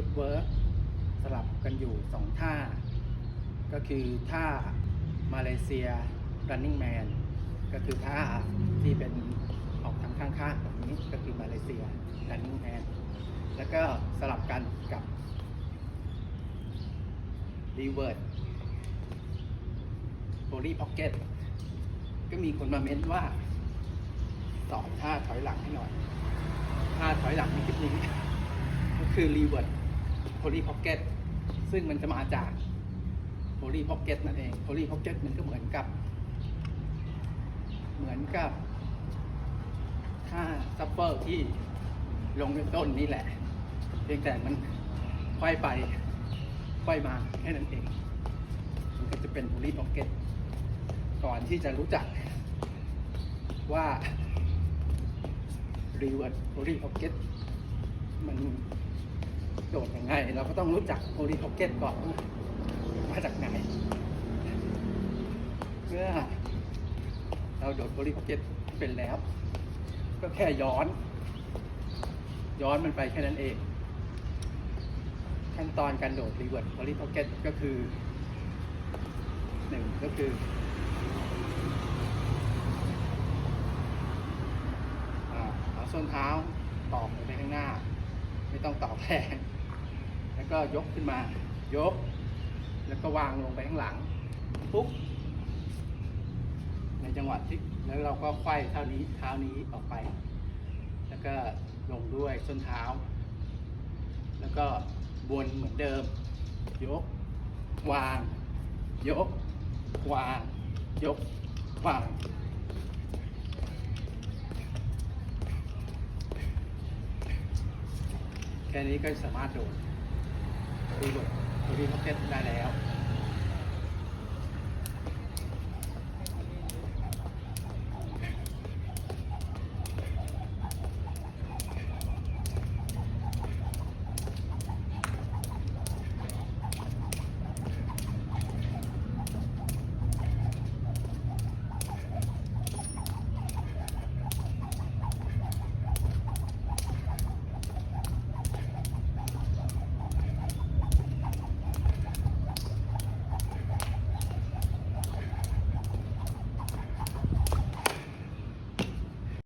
ฟุตเวิร์กสลับกันอยู่สองท่า ก็คือท่ามาเลเซีย running man ก็คือท่าที่เป็นออกทางข้างๆแบบนี้ก็คือมาเลเซีย running man แล้วก็สลับกันกับ revert body pocket ก็มีคนมาเม้นว่าสอนท่าถอยหลังให้หน่อย ท่าถอยหลังในคลิปนี้ ก็คือ revert body pocket ซึ่งมันจะมาจาก body pocket นั่นเอง body pocket มันก็เหมือนกับ เหมือนกับท่าซัฟเฟอร์ที่ลงต้นนี่แหละ เพียงแต่มันค่อยไปค่อยมาแค่นั้นเอง มันก็จะเป็น body pocket ก่อนที่จะรู้จักว่า revert body pocket มัน โดดยังไง เราก็ต้องรู้จัก body pocket ก่อนมาจากไหนเมื่อเราโดด body pocket เป็นแล้ว ก็แค่ย้อน ย้อนมันไปแค่นั้นเอง ขั้นตอนการโดด revert body pocket ก็คือหนึ่งก็คือเอาส้นเท้าตอกไปข้างหน้า ไม่ต้องตอกแรง ก็ยกขึ้นมา ยก แล้วก็วางลงไปข้างหลัง ปุ๊บ ในจังหวะที่แล้วเราก็ไขว้เท่านี้เท้านี้ออกไป แล้วก็ลงด้วยส้นเท้า แล้วก็วนเหมือนเดิม ยก วาง ยก วาง ยก วางแค่นี้ก็สามารถโดด ดูบทดูดีพ็อกเก็ตได้แล้ว